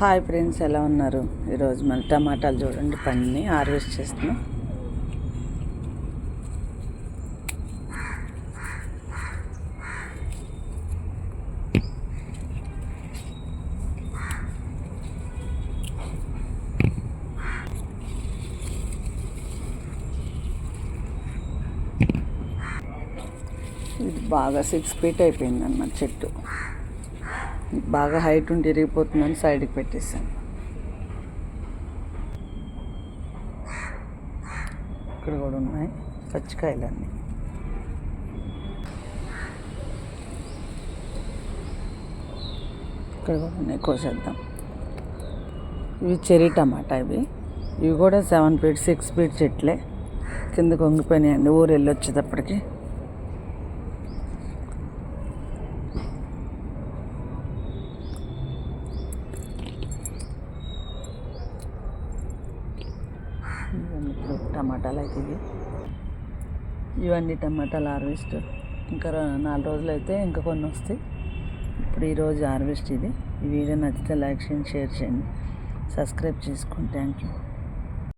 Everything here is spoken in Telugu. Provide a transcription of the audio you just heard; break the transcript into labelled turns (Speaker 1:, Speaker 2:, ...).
Speaker 1: హాయ్ ఫ్రెండ్స్ ఎలా ఉన్నారు? ఈరోజు మన టమాటాలు చూడండి పండిని హార్వెస్ట్ చేస్తున్నాం. ఇది బాగా సిక్స్ ఫీట్ అయిపోయింది అన్న చెట్టు. బాగా హైట్ ఉండి ఇరిగిపోతుందని సైడ్కి పెట్టేసాను ఇక్కడ కూడా ఉన్నాయి పచ్చికాయలన్నీ. ఇక్కడ కూడా ఉన్నాయి కోసేద్దాం. ఇవి చెరీ టమాటా ఇవి. ఇవి కూడా సెవెన్ ఫీట్ సిక్స్ ఫీట్ చెట్లే. కింద కొంగిపోయినాయండి ఊరు వెళ్ళి వచ్చేటప్పటికి ఇవన్నీ ఇప్పుడు టమాటాలు అయితే ఇవి. ఇవన్నీ టమాటాలు హార్వెస్ట్. ఇంకా నాలుగు రోజులు అయితే ఇంకా కొన్ని వస్తాయి. ఇప్పుడు ఈరోజు హార్వెస్ట్ ఇది. ఈ వీడియో నచ్చితే లైక్ చేయండి షేర్ చేయండి. సబ్స్క్రైబ్ చేసుకోండి థ్యాంక్ యూ.